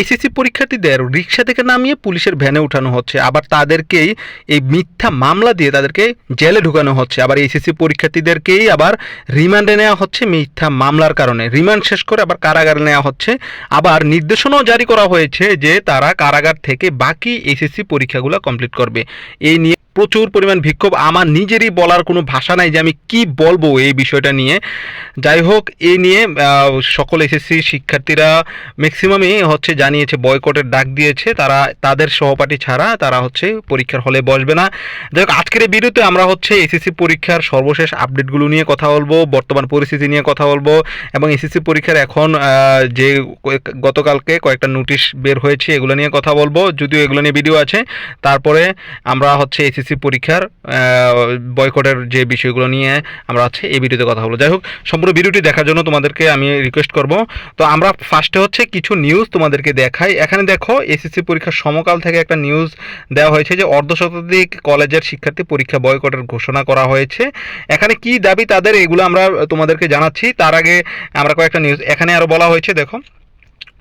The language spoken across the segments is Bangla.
এসএসসি পরীক্ষার্থীদের রিক্সা থেকে নামিয়ে পুলিশের ভ্যানে উঠানো হচ্ছে। আবার তাদেরকেই এই মিথ্যা মামলা দিয়ে তাদেরকে জেলে ঢুকানো হচ্ছে। আবার এসএসসি পরীক্ষার্থীদেরকেই আবার রিমান্ডে নেওয়া হচ্ছে মিথ্যা মামলার কারণে। রিমান্ড শেষ করে আবার কারাগারে নেওয়া হচ্ছে। আবার নির্দেশনাও জারি করা হয়েছে যে তারা কারাগার থেকে বাকি এসএসসি পরীক্ষাগুলো কমপ্লিট করবে। এই নিয়ে প্রচুর পরিমাণ বিক্ষোভ। আমার নিজেরই বলার কোনো ভাষা নাই যে আমি কি বলব এই বিষয়টা নিয়ে। যাই হোক এই নিয়ে সকল এসএসসি শিক্ষার্থীরা ম্যাক্সিমামই হচ্ছে জানিয়েছে বয়কটের ডাক দিয়েছে। তারা, তাদের সহপাঠী ছাড়া তারা হচ্ছে পরীক্ষার হলে বসবে না। যাই হোক, আজকের এই ভিডিওতে আমরা হচ্ছে এসএসসি পরীক্ষার সর্বশেষ আপডেটগুলো নিয়ে কথা বলব, বর্তমান পরিস্থিতি নিয়ে কথা বলব এবং এসএসসি পরীক্ষার এখন যে গতকালকে কয়েকটা নোটিশ বের হয়েছে, এগুলো নিয়ে কথা বলব। যদিও এগুলো নিয়ে ভিডিও আছে, তারপরে আমরা হচ্ছে এসএসসি পরীক্ষার বয়কটের যে বিষয়গুলো নিয়ে আমরা আছে এই ভিডিওতে কথা বলব। যাই হোক, সম্পূর্ণ ভিডিওটি দেখার জন্য তোমাদেরকে আমি রিকোয়েস্ট করব। তো আমরা ফার্স্টে হচ্ছে কিছু নিউজ তোমাদেরকে দেখাই। এখানে দেখো, এসএসসি পরীক্ষার সমকাল থেকে একটা নিউজ দেওয়া হয়েছে যে অর্ধশতাধিক কলেজের শিক্ষার্থী পরীক্ষা বয়কটের ঘোষণা করা হয়েছে। এখানে কি দাবি তাদের, এগুলো আমরা তোমাদেরকে জানাচ্ছি। তার আগে আমরা কয়েকটা নিউজ এখানে আরও বলা হয়েছে, দেখো।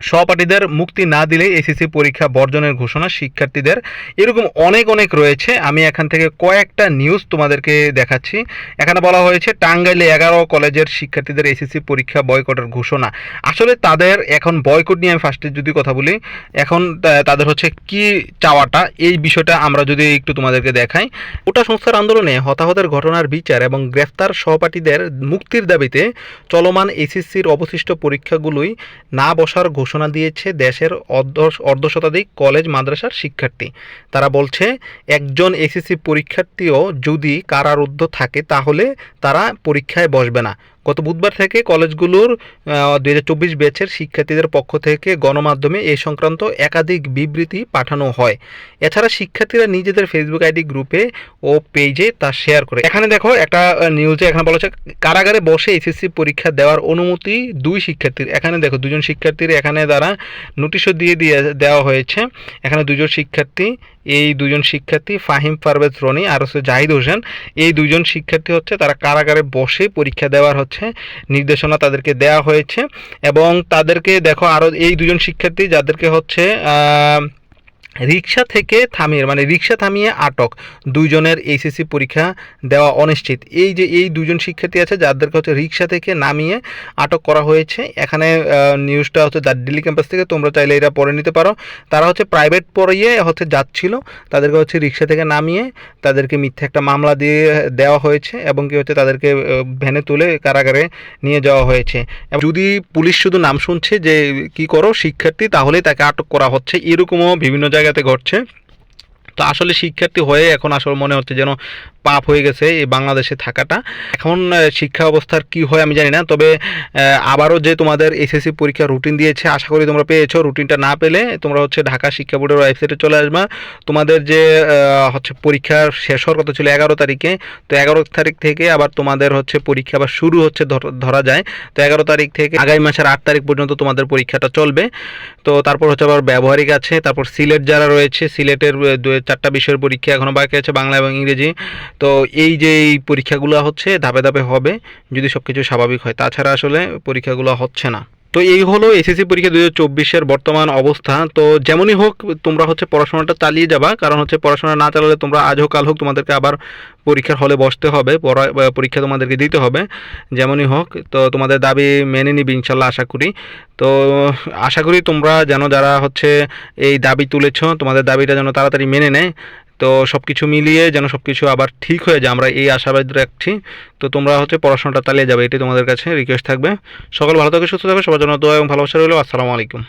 সহপাঠীদের মুক্তি না দিলে এসএসসি পরীক্ষা বর্জনের ঘোষণা শিক্ষার্থীদের। এরকম অনেক অনেক রয়েছে। আমি এখান থেকে কয়েকটা নিউজ তোমাদেরকে দেখাচ্ছি। এখানে বলা হয়েছে, টাঙ্গাইলে এগারো কলেজের শিক্ষার্থীদের এসএসসি পরীক্ষা বয়কটের ঘোষণা। আসলে তাদের এখন বয়কট নিয়ে আমি ফার্স্টে যদি কথা বলি, এখন তাদের হচ্ছে কি চাওয়াটা? এই বিষয়টা আমরা যদি একটু তোমাদেরকে দেখাই। ওটা সংস্থার আন্দোলনে হতাহতের ঘটনার বিচার এবং গ্রেফতার সহপাঠীদের মুক্তির দাবিতে চলমান এসএসসির অবশিষ্ট পরীক্ষাগুলোই না বসার ঘোষণা দিয়েছে দেশের অর্ধ অর্ধশতাধিক কলেজ মাদ্রাসার শিক্ষার্থী। তারা বলছে, একজন এসএসসি পরীক্ষার্থীও যদি কারারুদ্ধ থাকে তাহলে তারা পরীক্ষায় বসবে না। গত বুধবার থেকে কলেজগুলোর হাজার চব্বিশ ব্যাচের শিক্ষার্থীদের পক্ষ থেকে গণমাধ্যমে এ সংক্রান্ত একাধিক বিবৃতি পাঠানো হয়। এছাড়া শিক্ষার্থীরা নিজেদের ফেসবুক আইডি গ্রুপে ও পেজে তা শেয়ার করে। এখানে দেখো একটা নিউজে এখানে বলা হচ্ছে, কারাগারে বসে এসএসসি পরীক্ষা দেওয়ার অনুমতি দুই শিক্ষার্থীর। এখানে দেখো, দুজন শিক্ষার্থীর এখানে দ্বারা নোটিশও দিয়ে দিয়ে দেওয়া হয়েছে। এখানে দুজন শিক্ষার্থী এই দুজন শিক্ষার্থী, ফাহিম, পারভেজ, রনি আর হচ্ছে জাহিদ হোসেন, এই দুজন শিক্ষার্থী হচ্ছে তারা কারাগারে বসে পরীক্ষা দেওয়ার হচ্ছে, নির্দেশনা তাদেরকে দেওয়া হয়েছে এবং তাদেরকে দেখো আরও এই দুজন শিক্ষার্থী যাদেরকে হচ্ছে রিক্সা থেকে থামিয়ে মানে রিক্সা থামিয়ে আটক দুইজনের এইচএসসি পরীক্ষা দেওয়া অনিশ্চিত। এই যে এই দুজন শিক্ষার্থী আছে, যাদেরকে হচ্ছে রিক্সা থেকে নামিয়ে আটক করা হয়েছে, এখানে নিউজটা হচ্ছে দিল্লি ক্যাম্পাস থেকে, তোমরা চাইলে এটা পড়ে নিতে পারো। তারা হচ্ছে প্রাইভেট পড়িয়ে হচ্ছে যাচ্ছিল, তাদেরকে হচ্ছে রিক্সা থেকে নামিয়ে তাদেরকে মিথ্যে একটা মামলা দিয়ে দেওয়া হয়েছে এবং কি হচ্ছে তাদেরকে ভ্যানে তুলে কারাগারে নিয়ে যাওয়া হয়েছে। যদি পুলিশ শুধু নাম শুনছে যে কি করো শিক্ষার্থী, তাহলেই তাকে আটক করা হচ্ছে। এরকমও বিভিন্ন জায়গাতে ঘটছে। তো আসলে শিক্ষার্থী হয়ে এখন আসলে মনে হচ্ছে যেন পাপ হয়ে গেছে এই বাংলাদেশে থাকাটা। এখন শিক্ষা অবস্থার কি হয় আমি জানি না, তবে আবারও যে তোমাদের এসএসসি পরীক্ষা রুটিন দিয়েছে, আশা করি তোমরা পেয়েছ। রুটিনটা না পেলে তোমরা হচ্ছে ঢাকা শিক্ষা বোর্ডের ওয়েবসাইটে চলে আসবা। তোমাদের যে হচ্ছে পরীক্ষার শেষ হওয়ার কথা ছিল এগারো তারিখে, তো এগারো তারিখ থেকে আবার তোমাদের হচ্ছে পরীক্ষা আবার শুরু হচ্ছে ধর- যায়। তো এগারো তারিখ থেকে আগামী মাসের আট তারিখ পর্যন্ত তোমাদের পরীক্ষাটা চলবে। তো তারপর হচ্ছে আবার ব্যবহারিক আছে, তারপর সিলেট যারা রয়েছে, সিলেটের চারটা বিষয়ের পরীক্ষা এখনও বাকি আছে, বাংলা এবং ইংরেজি। তো এই যে এই পরীক্ষাগুলো হচ্ছে, ধাপে ধাপে হবে, যদি সব কিছু স্বাভাবিক হয়। তাছাড়া আসলে পরীক্ষাগুলো হচ্ছে না। তো এই হলো এসএসসি পরীক্ষা দুই হাজার বর্তমান অবস্থা। তো যেমনই হোক, তোমরা হচ্ছে পড়াশোনাটা চালিয়ে যাবা। কারণ হচ্ছে পড়াশোনা না চালালে তোমরা আজ হোক, কাল হোক তোমাদেরকে আবার পরীক্ষার হলে বসতে হবে পরীক্ষা তোমাদেরকে দিতে হবে। যেমনই হোক, তো তোমাদের দাবি মেনে নিবি ইনশাল্লাহ, আশা করি। তো আশা করি তোমরা যেন যারা হচ্ছে এই দাবি তুলেছ, তোমাদের দাবিটা যেন তাড়াতাড়ি মেনে নেয়। তো সব কিছু মিলিয়ে যেন সব কিছু আবার ঠিক হয়ে যায়, আমরা এই আশাবাদ রাখছি। তো তোমরা হচ্ছে পড়াশোনাটা চালিয়ে যাবে এটি তোমাদের কাছে রিকোয়েস্ট থাকবে। সকল ভালো থাকে, সুস্থ থাকবে সবার জন্য দোয়া এবং ভালোবাসা রইল। আসসালামু আলাইকুম।